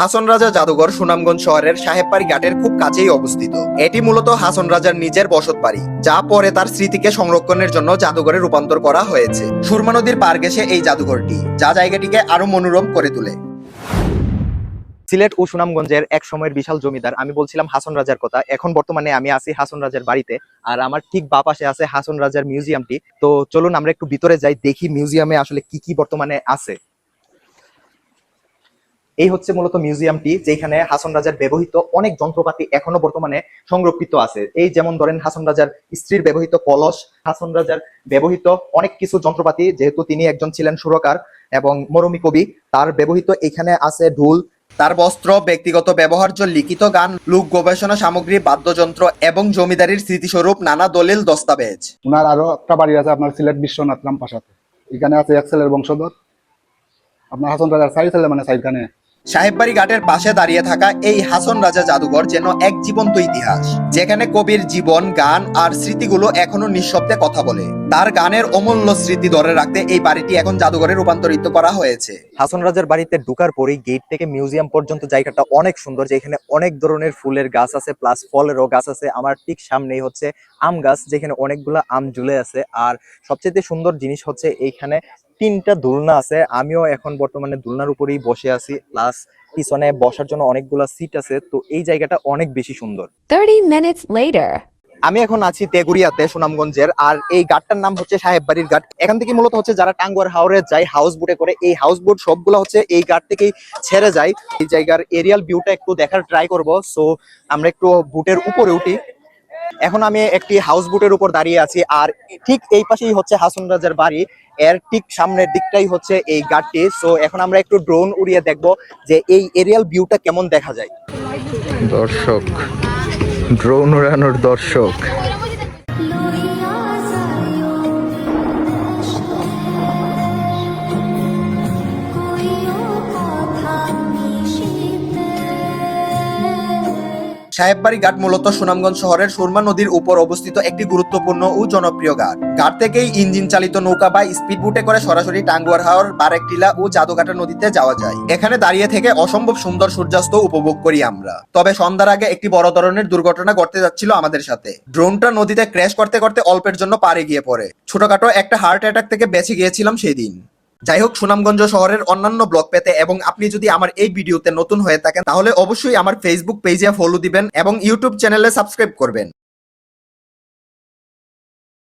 হাসন রাজা জাদুঘর সুনামগঞ্জ শহরের সাহেববাড়ি ঘাটের খুব কাছেই অবস্থিত। এটি মূলত হাসন রাজার নিজের বসত বাড়ি, যা পরে তার স্মৃতিকে সংরক্ষণের জন্য জাদুঘরে রূপান্তর করা হয়েছে। সুরমা নদীর পার ঘেঁষে এই জাদুঘরটি, যা জায়গাটিকে আরও মনোরম করে তোলে। সিলেট ও সুনামগঞ্জের এক সময়ের বিশাল জমিদার, আমি বলছিলাম হাসন রাজার কথা, এখন বর্তমানে আমি আছি হাসন রাজার বাড়িতে, আর আমার ঠিক বা পাশে আছে হাসন রাজার মিউজিয়ামটি। তো চলুন আমরা একটু ভিতরে যাই, দেখি মিউজিয়ামে আসলে কি কি বর্তমানে আছে। এই হচ্ছে মূলত মিউজিয়ামটি, যেখানে হাসন রাজার ব্যবহৃত অনেক যন্ত্রপাতি এখনও বর্তমানে সংরক্ষিত আছে। এই যেমন ধরেন হাসন রাজার স্ত্রীর ব্যবহৃত কলস, হাসন রাজার ব্যবহৃত অনেক কিছু যন্ত্রপাতি, যেহেতু তিনি একজন ছিলেন সুরকার এবং মরমী কবি, তার ব্যবহৃত এখানে আছে ঢোল, তার বস্ত্র, ব্যক্তিগত ব্যবহার্য, লিখিত গান, লোক গবেষণা সামগ্রী, বাদ্যযন্ত্র এবং জমিদারির স্মৃতিস্বরূপ নানা দলিল, দস্তাবেজ। ওনার আরও একটা বাড়ি আছে আপনার সিলেট বিশ্বনাথ রামপাশাতে। এখানে আছে এক ছেলের বংশধর। আপনার হাসন রাজার সাইড ছেলে মানে সাইডখানে সাহেববাড়ি ঘাটের পাশে দাঁড়িয়ে থাকা এই হাসন রাজা জাদুঘর যেন এক জীবন্ত ইতিহাস, যেখানে কবির জীবন, গান আর স্মৃতিগুলো এখনও নিঃশব্দে কথা বলে। তার গানের অমূল্য স্মৃতি ধরে রাখতে এই বাড়িটি এখন জাদুঘরে রূপান্তরিত করা হয়েছে। হাসন রাজার বাড়িতে ঢুকার পরেই গেট থেকে মিউজিয়াম পর্যন্ত জায়গাটা অনেক সুন্দর যেখানে অনেক ধরনের ফুলের গাছ আছে প্লাস ফলেরও গাছ আছে। আমার ঠিক সামনেই হচ্ছে আম গাছ যেখানে অনেকগুলো আম ঝুলে আছে। আর সবচেয়ে সুন্দর জিনিস হচ্ছে এইখানে তিনটা দোলনা আছে। আমিও এখন বর্তমানে দোলনার উপরেই বসে আছি প্লাস পিছনে বসার জন্য অনেকগুলা সিট আছে। তো এই জায়গাটা অনেক বেশি সুন্দর। 30 minutes later. আমি এখন আছি তেগুড়িয়াতে, সুনামগঞ্জের, আর এই ঘাটটার নাম হচ্ছে সাহেববাড়ির ঘাট। এখান থেকে মূলত হচ্ছে যারা টাঙ্গুয়ার হাওড়ে যায় হাউস বোটে করে, এই হাউস বোট সবগুলো হচ্ছে এই ঘাট থেকেই ছেড়ে যায়। এই জায়গার এরিয়াল ভিউটা একটু দেখার ট্রাই করব সো আমরা একটু বুটের উপরে উঠি। এখন আমি একটি হাউস বোটের উপর দাঁড়িয়ে আছি, আর ঠিক এই পাশেই হচ্ছে হাসন রাজার বাড়ি। এর ঠিক সামনের দিকটাই হচ্ছে এই ঘাটটি সো এখন আমরা একটু ড্রোন উড়িয়ে দেখব যে এই এরিয়াল ভিউটা কেমন দেখা যায়। দর্শক ড্রোন উড়ানোর দর্শক। সাহেববাড়ি ঘাট মূলত সুনামগঞ্জ শহরের সুরমা নদীর উপর অবস্থিত একটি গুরুত্বপূর্ণ ও জনপ্রিয় ঘাট। ঘাট থেকেই ইঞ্জিন চালিত নৌকা বা স্পিড বুটে করে সরাসরি টাঙ্গুয়ার হাওর, বারেকটিলা ও জাদুঘাটা নদীতে যাওয়া যায়। এখানে দাঁড়িয়ে থেকে অসম্ভব সুন্দর সূর্যাস্ত উপভোগ করি আমরা। তবে সন্ধ্যার আগে একটি বড় ধরনের দুর্ঘটনা ঘটতে যাচ্ছিল আমাদের সাথে। ড্রোনটা নদীতে ক্র্যাশ করতে করতে অল্পের জন্য পারে গিয়ে পড়ে। ছোটখাটো একটা হার্ট অ্যাটাক থেকে বেঁচে গিয়েছিলাম সেই দিন যাই হোক সুনামগঞ্জ শহরের অন্যান্য ব্লগ পেতে এবং আপনি যদি আমার এই ভিডিওতে নতুন হয়ে থাকেন, তাহলে অবশ্যই আমার ফেসবুক পেজে ফলো দিবেন এবং ইউটিউব চ্যানেলে সাবস্ক্রাইব করবেন।